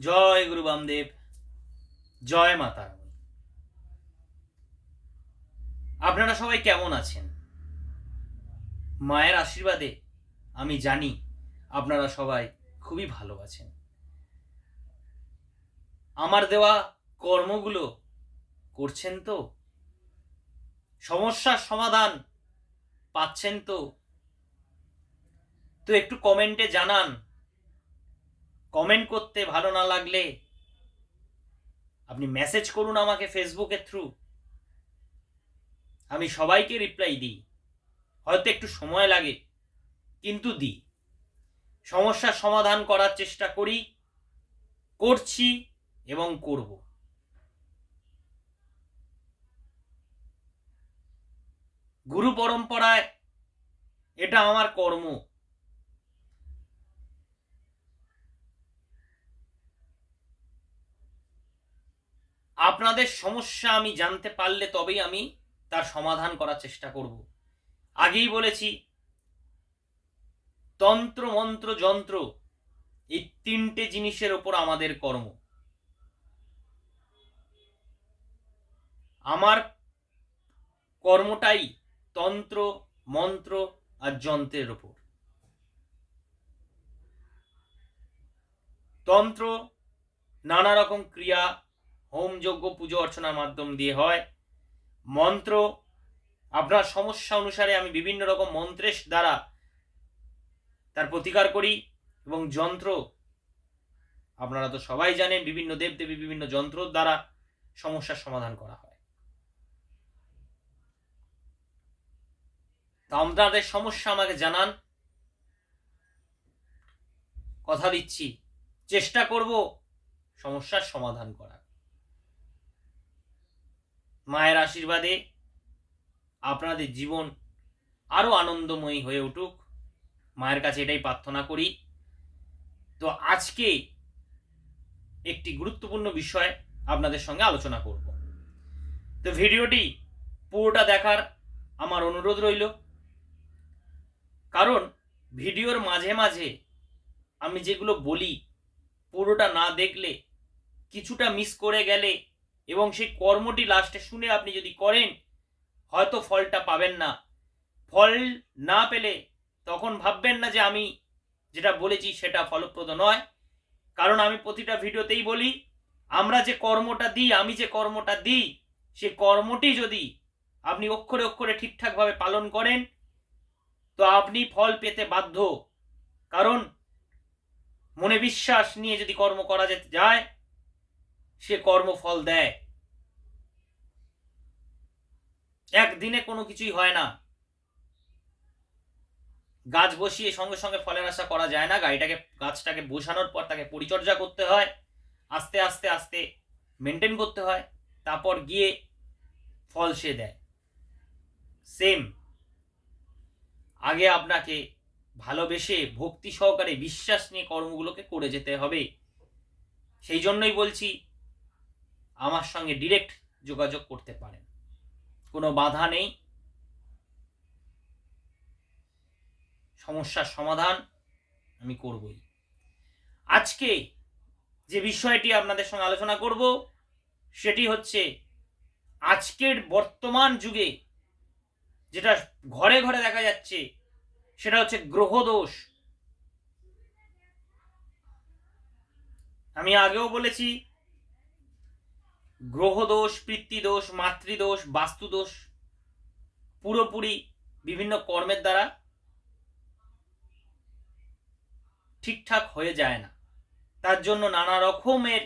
জয় গুরু বামদেব, জয় মাতা। আপনারা সবাই কেমন আছেন? মায়ের আশীর্বাদে আমি জানি আপনারা সবাই খুবই ভালো আছেন। আমার দেওয়া কর্মগুলো করছেন তো? সমস্যার সমাধান পাচ্ছেন তো? তো একটু কমেন্টে জানান। কমেন্ট করতে ভালো না লাগলে আপনি মেসেজ করুন আমাকে ফেসবুকের থ্রু আমি সবাইকে রিপ্লাই দিই। হয়তো একটু সময় লাগে, কিন্তু দিই। সমস্যার সমাধান করার চেষ্টা করি, করছি এবং করব। গুরু পরম্পরায় এটা আমার কর্ম। আপনাদের সমস্যা আমি জানতে পারলে তবেই আমি তার সমাধান করার চেষ্টা করব। আগেই বলেছি, তন্ত্র, মন্ত্র, যন্ত্র এই তিনটে জিনিসের ওপর আমাদের কর্ম। আমার কর্মটাই তন্ত্র, মন্ত্র আর যন্ত্রের ওপর। তন্ত্র নানা রকম ক্রিয়া হোম যজ্ঞ পুজো অর্চনার মাধ্যম দিয়ে হয়। মন্ত্র, আপনার সমস্যা অনুসারে আমি বিভিন্ন রকম মন্ত্রের দ্বারা তার প্রতিকার করি এবং যন্ত্র, আপনারা তো সবাই জানেন, বিভিন্ন দেবদেবী বিভিন্ন যন্ত্র দ্বারা সমস্যার সমাধান করা হয়। তা আপনাদের সমস্যা আমাকে জানান। কথা দিচ্ছি। চেষ্টা করব সমস্যার সমাধান করার। মায়ের আশীর্বাদে আপনাদের জীবন আরও আনন্দময়ী হয়ে উঠুক। মায়ের কাছে এটাই প্রার্থনা করি। তো আজকে একটি গুরুত্বপূর্ণ বিষয় আপনাদের সঙ্গে আলোচনা করব। তো ভিডিওটি পুরোটা দেখার আমার অনুরোধ রইল। কারণ ভিডিওর মাঝে মাঝে আমি যেগুলো বলি, পুরোটা না দেখলে কিছুটা মিস করে গেলে এবং সেই কর্মটি লাস্টে শুনে আপনি যদি করেন, হয়তো ফলটা পাবেন না। ফল না পেলে তখন ভাববেন না যে আমি যেটা বলেছি সেটা ফলপ্রদ নয়। কারণ আমি প্রতিটা ভিডিওতেই বলি, আমরা যে কর্মটা দিই, আমি যে কর্মটা দিই, সে কর্মটি যদি আপনি অক্ষরে অক্ষরে ঠিকঠাকভাবে পালন করেন, তো আপনি ফল পেতে বাধ্য। কারণ মনে বিশ্বাস নিয়ে যদি কর্ম করা যেতে যায় সে কর্মফল দেয়। একদিনে কোনো কিছুই হয় না। গাছ বসিয়ে সঙ্গে সঙ্গে ফলের আশা করা যায় না। গাড়িটাকে, গাছটাকে বসানোর পর তাকে পরিচর্যা করতে হয়। আস্তে আস্তে আস্তে মেনটেন করতে হয়। তারপর গিয়ে ফল সে দেয়। সেম আগে আপনাকে ভালোবেসে, ভক্তি সহকারে, বিশ্বাস নিয়ে কর্মগুলোকে করে যেতে হবে। সেই জন্যই বলছি আমার সঙ্গে ডিরেক্ট যোগাযোগ করতে পারেন। কোনো বাধা নেই। সমস্যার সমাধান আমি করবই। আজকে যে বিষয়টি আপনাদের সঙ্গে আলোচনা করব, সেটি হচ্ছে আজকের বর্তমান যুগে যেটা ঘরে ঘরে দেখা যাচ্ছে, সেটা হচ্ছে গ্রহদোষ। আমি আগেও বলেছি গ্রহদোষ, পিতৃদোষ, মাতৃদোষ, বাস্তুদোষ পুরোপুরি বিভিন্ন কর্মের দ্বারা ঠিকঠাক হয়ে যায় না। তার জন্য নানা রকমের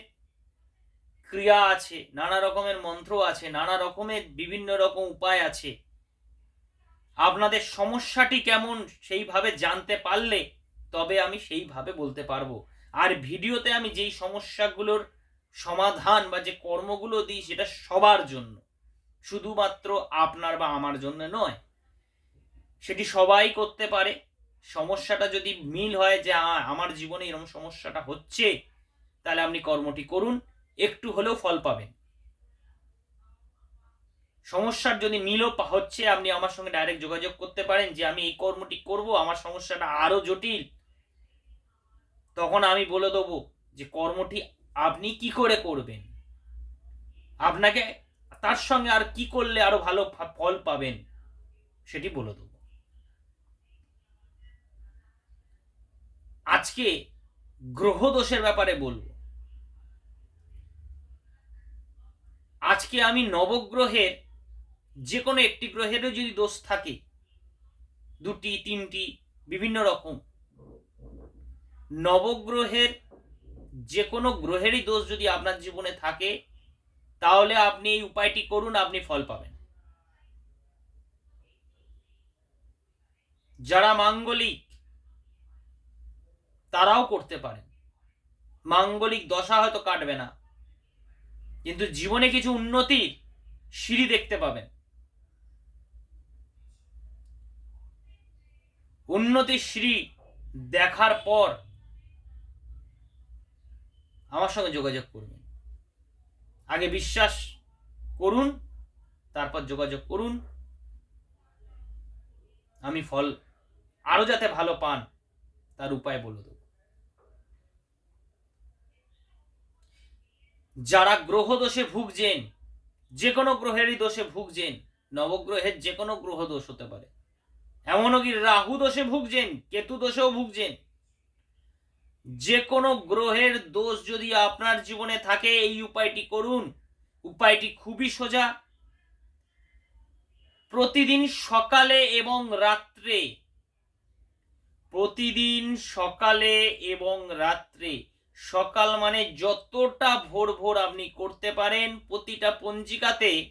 ক্রিয়া আছে, নানা রকমের মন্ত্র আছে, নানা রকমের বিভিন্ন রকম উপায় আছে। আপনাদের সমস্যাটি কেমন সেইভাবে জানতে পারলে তবে আমি সেইভাবে বলতে পারব। আর ভিডিওতে আমি যেই সমস্যাগুলোর সমাধান বা যে কর্মগুলো দিই সেটা সবার জন্য। শুধুমাত্র আপনার বা আমার জন্য নয়, সেটি সবাই করতে পারে। সমস্যাটা যদি মিল হয় যে আমার জীবনে এরকম সমস্যাটা হচ্ছে, তাহলে আপনি কর্মটি করুন, একটু হলেও ফল পাবেন। সমস্যার যদি মিলও হচ্ছে আপনি আমার সঙ্গে ডাইরেক্ট যোগাযোগ করতে পারেন যে, আমি এই কর্মটি করব, আমার সমস্যাটা আরও জটিল। তখন আমি বলে দেবো যে, কর্মটি আপনি কি করে করবেন? আপনাকে তার সঙ্গে আর কি করলে আরও ভালো ফল পাবেন, সেটি বলে দেব। আজকে গ্রহ দোষের ব্যাপারে বলব। আজকে আমি নবগ্রহের যে কোনো একটি গ্রহেরও যদি দোষ থাকে, দুটি, তিনটি, বিভিন্ন রকম, নবগ্রহের যে কোনো গ্রহেরই দোষ যদি আপনার জীবনে থাকে, তাহলে আপনি এই উপায়টি করুন, আপনি ফল পাবেন। যারা মাঙ্গলিক, তারাও করতে পারেন। মাঙ্গলিক দশা হয়তো কাটবে না, কিন্তু জীবনে কিছু উন্নতির সিঁড়ি দেখতে পাবেন। উন্নতির সিঁড়ি দেখার পর আমার সঙ্গে যোগাযোগ করবেন। আগে বিশ্বাস করুন, তারপর যোগাযোগ করুন। আমি ফল আরও যাতে ভালো পান, তার উপায় বলে দেব। যারা গ্রহ দোষে ভুগছেন যে কোনো গ্রহেরই দোষে ভুগছেন, নবগ্রহের যে কোনো গ্রহ দোষ হতে পারে। এমনও কি রাহু দোষে ভুগছেন, কেতু দোষেও ভুগছেন যে কোনো গ্রহের দোষ যদি আপনার জীবনে থাকে, এই উপায়টি করুন। উপায়টি খুবই সোজা। প্রতিদিন সকালে এবং রাত্রে। প্রতিদিন সকালে এবং রাত্রে। সকাল মানে যতটা ভোর ভোর আপনি করতে পারেন প্রতিটা পঞ্জিকাতে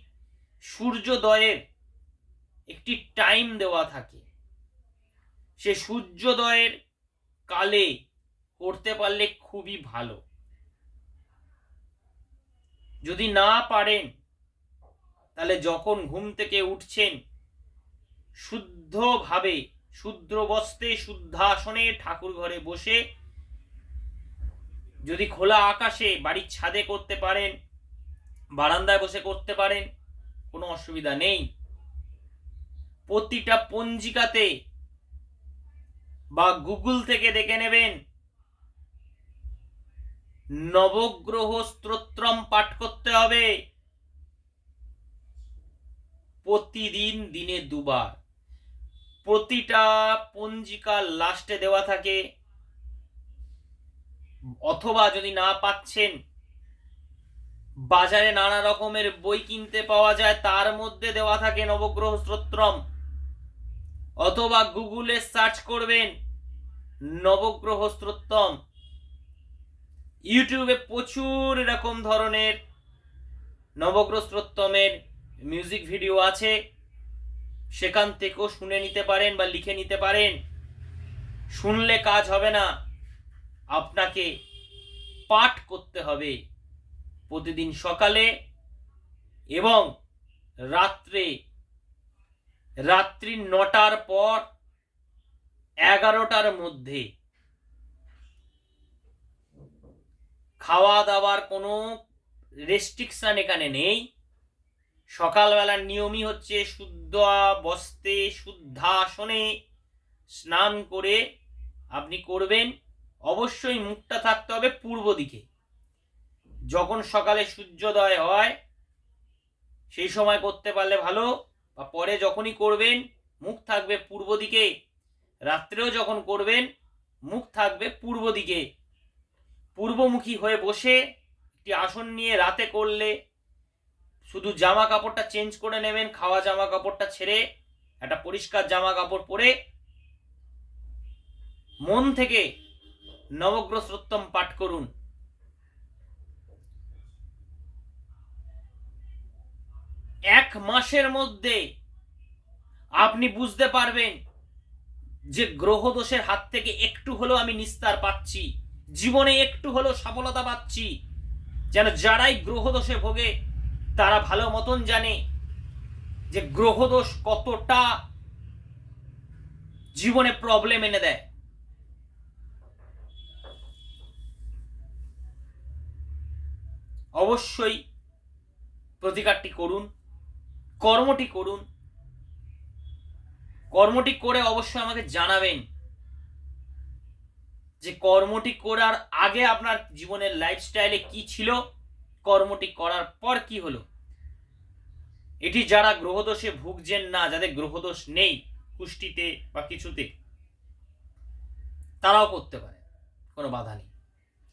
সূর্যোদয়ের একটি টাইম দেওয়া থাকে। সে সূর্যোদয়ের কালে করতে পারলে খুবই ভালো। যদি না পারেন, তাহলে যখন ঘুম থেকে উঠছেন, শুদ্ধভাবে শুদ্র বস্তে শুদ্ধাসনে ঠাকুর ঘরে বসে যদি খোলা আকাশে বাড়ির ছাদে করতে পারেন, বারান্দায় বসে করতে পারেন, কোনো অসুবিধা নেই। প্রতিটা পঞ্জিকাতে বা গুগল থেকে দেখে নেবেন নবগ্রহ স্তোত্রম পাঠ করতে হবে। প্রতিদিন দিনে দুবার। প্রতিটা পঞ্জিকার লাস্টে দেওয়া থাকে। অথবা যদি না পাচ্ছেন, বাজারে নানা রকমের বই কিনতে পাওয়া যায়, তার মধ্যে দেওয়া থাকে নবগ্রহ স্তোত্রম অথবা গুগলে সার্চ করবেন, নবগ্রহ স্তোত্রম ইউটিউবে প্রচুর এরকম ধরনের নবগ্রহ স্তোত্রমের মিউজিক ভিডিও আছে। সেখান থেকেও শুনে নিতে পারেন বা লিখে নিতে পারেন। শুনলে কাজ হবে না। আপনাকে পাঠ করতে হবে প্রতিদিন সকালে এবং রাত্রে। রাত্রি নটার পর এগারোটার মধ্যে। খাওয়া দাওয়ার কোনো রেস্ট্রিকশন এখানে নেই। সকালবেলার নিয়মই হচ্ছে শুদ্ধ বস্তে শুদ্ধাসনে স্নান করে আপনি করবেন। অবশ্যই মুখটা থাকতে হবে পূর্ব দিকে। যখন সকালে সূর্যোদয় হয়, সেই সময় করতে পারলে ভালো, বা পরে যখনই করবেন, মুখ থাকবে পূর্ব দিকে। রাত্রেও যখন করবেন, মুখ থাকবে পূর্ব দিকে। পূর্বমুখী হয়ে বসে একটি আসন নিয়ে রাতে করলে শুধু জামা কাপড়টা চেঞ্জ করে নেবেন, খাওয়া জামা কাপড়টা ছেড়ে একটা পরিষ্কার জামা কাপড় পরে মন থেকে নবগ্রহ সত্যম পাঠ করুন। এক মাসের মধ্যে আপনি বুঝতে পারবেন যে গ্রহ দোষের হাত থেকে একটু হলেও আমি নিস্তার পাচ্ছি। জীবনে একটু হলেও সফলতা পাচ্ছি। যেন যারাই গ্রহ দোষে ভোগে, তারা ভালো মতন জানে যে গ্রহদোষ কতটা জীবনে প্রবলেম এনে দেয়। অবশ্যই প্রতিকারটি করুন, কর্মটি করুন। কর্মটি করে অবশ্যই আমাকে জানাবেন। যে কর্মটি করার আগে আপনার জীবনের লাইফস্টাইলে কি ছিল, কর্মটি করার পর কি হলো? এটি যারা গ্রহদোষে ভুগছেন না, যাদের গ্রহদোষ নেই কুষ্টিতে বা কিছুতে, তারাও করতে পারে, কোনো বাধা নেই।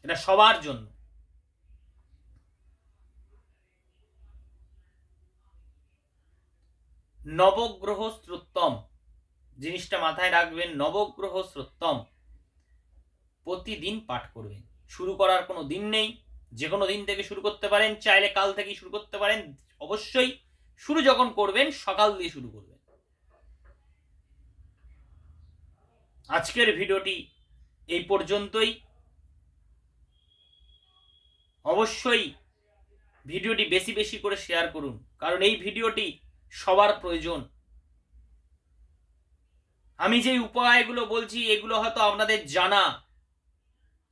এটা সবার জন্য। নবগ্রহ শ্রোত্তম জিনিসটা মাথায় রাখবেন নবগ্রহ শ্রোত্তম প্রতিদিন পাঠ করবেন। শুরু করার কোনো দিন নেই। যে কোনো দিন থেকে শুরু করতে পারেন, চাইলে কাল থেকেই শুরু করতে পারেন। অবশ্যই শুরু যখন করবেন, সকাল দিয়ে শুরু করবেন। আজকের ভিডিওটি এই পর্যন্তই। অবশ্যই ভিডিওটি বেশি বেশি করে শেয়ার করুন, কারণ এই ভিডিওটি সবার প্রয়োজন। আমি যে উপায়গুলো বলছি, এগুলো হয়তো আপনাদের জানা।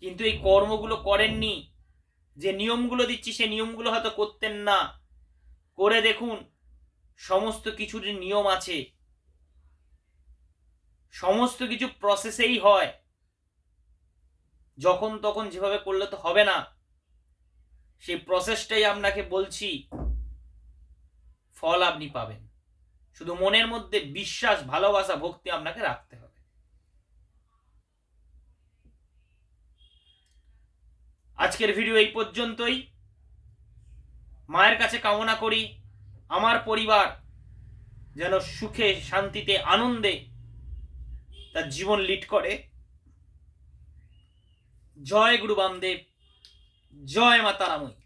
কিন্তু এই কর্মগুলো করেননি। যে নিয়মগুলো দিচ্ছি সে নিয়মগুলো হয়তো করতেন না। করে দেখুন, সমস্ত কিছুর নিয়ম আছে। সমস্ত কিছু প্রসেসেই হয়। যখন তখন যেভাবে করলে তো হবে না। সেই প্রসেসটাই আপনাকে বলছি, ফল আপনি পাবেন। শুধু মনের মধ্যে বিশ্বাস, ভালোবাসা, ভক্তি আপনাকে রাখতে হবে। আজকের ভিডিও এই পর্যন্তই। মায়ের কাছে কামনা করি, আমার পরিবার যেন সুখে, শান্তিতে, আনন্দে তার জীবন লিড করে। জয় গুরু বামদেব, জয় মাতারাময়